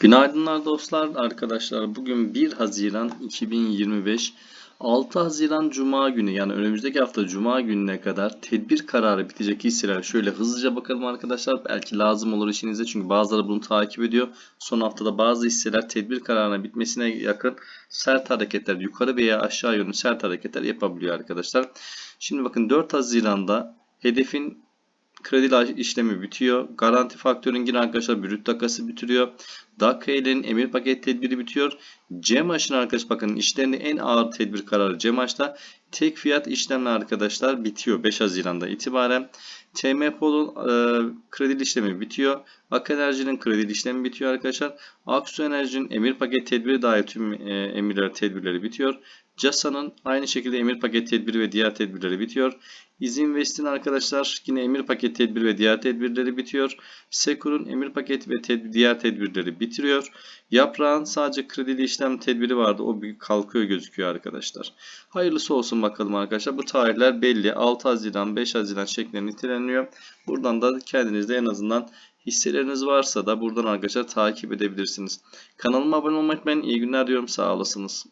Günaydınlar dostlar, arkadaşlar. Bugün 1 Haziran 2025, 6 Haziran Cuma günü yani önümüzdeki hafta Cuma gününe kadar tedbir kararı bitecek hisseler şöyle hızlıca bakalım arkadaşlar. Belki lazım olur işinize çünkü bazıları bunu takip ediyor. Son haftada bazı hisseler tedbir kararına bitmesine yakın sert hareketler yukarı veya aşağı yönlü sert hareketler yapabiliyor arkadaşlar. Şimdi bakın 4 Haziran'da hedefin kredi işlemi bitiyor. Garanti faktörün yine arkadaşlar brüt takası bitiriyor. Dakka'nın emir paket tedbiri bitiyor. Cemaş'ın arkadaş bakın işlerinde en ağır tedbir kararı Cemaş'ta. Tek fiyat işlemle arkadaşlar bitiyor 5 Haziran'da itibaren. TM Pol'un e, kredi işlemi bitiyor. Ak Enerji'nin kredi işlemi bitiyor arkadaşlar. Aksu Enerji'nin emir paket tedbiri dahil tüm e, emirler tedbirleri bitiyor. CASA'nın aynı şekilde emir paket tedbiri ve diğer tedbirleri bitiyor. İzinvest'in arkadaşlar yine emir paket tedbiri ve diğer tedbirleri bitiyor. Sekur'un emir paket ve tedbir, diğer tedbirleri bitiriyor. Yaprağın sadece kredili işlem tedbiri vardı. O bir kalkıyor gözüküyor arkadaşlar. Hayırlısı olsun bakalım arkadaşlar. Bu tarihler belli. 6 Haziran 5 Haziran şeklinde niteleniyor. Buradan da kendinizde en azından hisseleriniz varsa da buradan arkadaşlar takip edebilirsiniz. Kanalıma abone olmayı unutmayın. İyi günler diyorum. Sağ olasınız.